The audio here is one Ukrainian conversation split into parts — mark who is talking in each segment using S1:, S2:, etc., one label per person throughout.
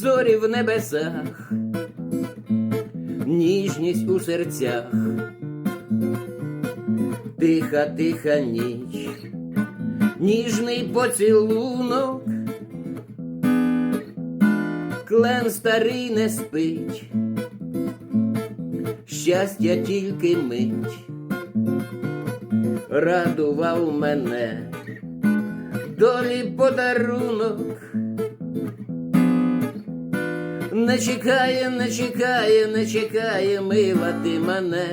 S1: зорі в небесах, ніжність у серцях, тиха, тиха ніч, ніжний поцілунок, клен старий не спить, щастя тільки мить, радував мене долі подарунок. Не чекає, не чекає, не чекає мила ти мене.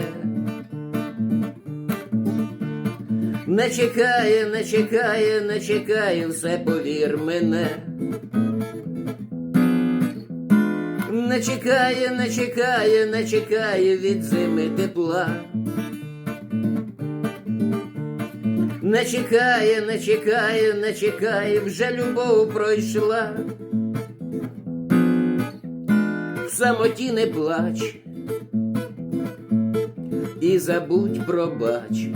S1: Не чекає, не чекає, не чекає, все повір мене. Не чекає, не чекає, не чекає від зими тепла. Не чекає, не чекає, не чекає, вже любов пройшла. Самоті не плач і забудь пробач.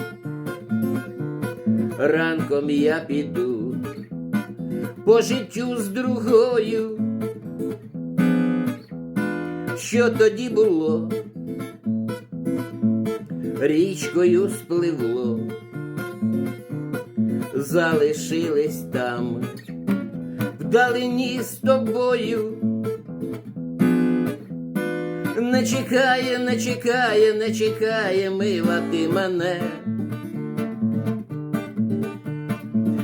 S1: Ранком я піду по життю з другою. Що тоді було? Річкою спливло залишились там, вдалині з тобою. Не чекає, не чекає, не чекає, мила ти мене.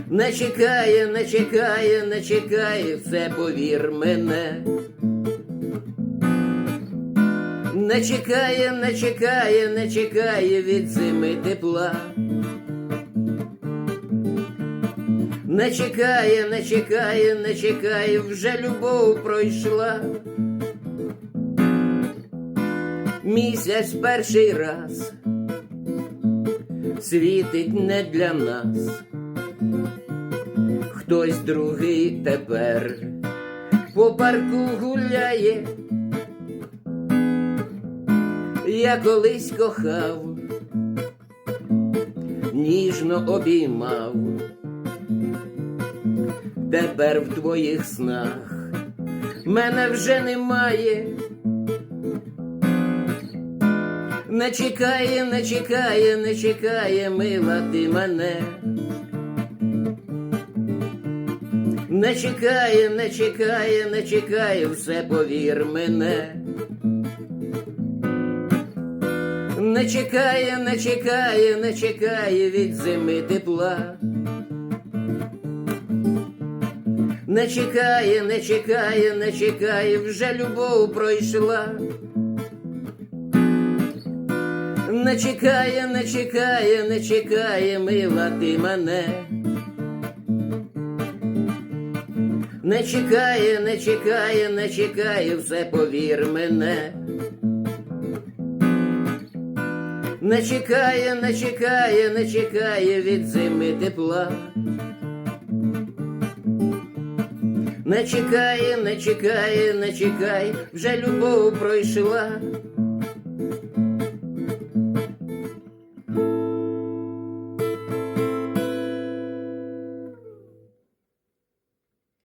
S1: Не чекає, не чекає, не чекає, все повір мене. Не чекає, не чекає, не чекає від зими тепла. Не чекає, не чекає, не чекає, вже любов пройшла. Місяць перший раз світить не для нас. Хтось другий тепер по парку гуляє. Я колись кохав, ніжно обіймав тепер в твоїх снах мене вже немає. Не чекає, не чекає, не чекає, мила ти мене. Не чекає, не чекає, не чекає, все повір мене. Не чекає, не чекає, не чекає від зими тепла. Не чекає, не чекає, не чекає, вже любов пройшла. Не чекає, не чекає, не чекає, мила ти мене. Не чекає, не чекає, не чекає, все повір мене. Не чекає, не чекає, не чекає від зими тепла. Не чекає, не чекає, не чекай, вже любов пройшла.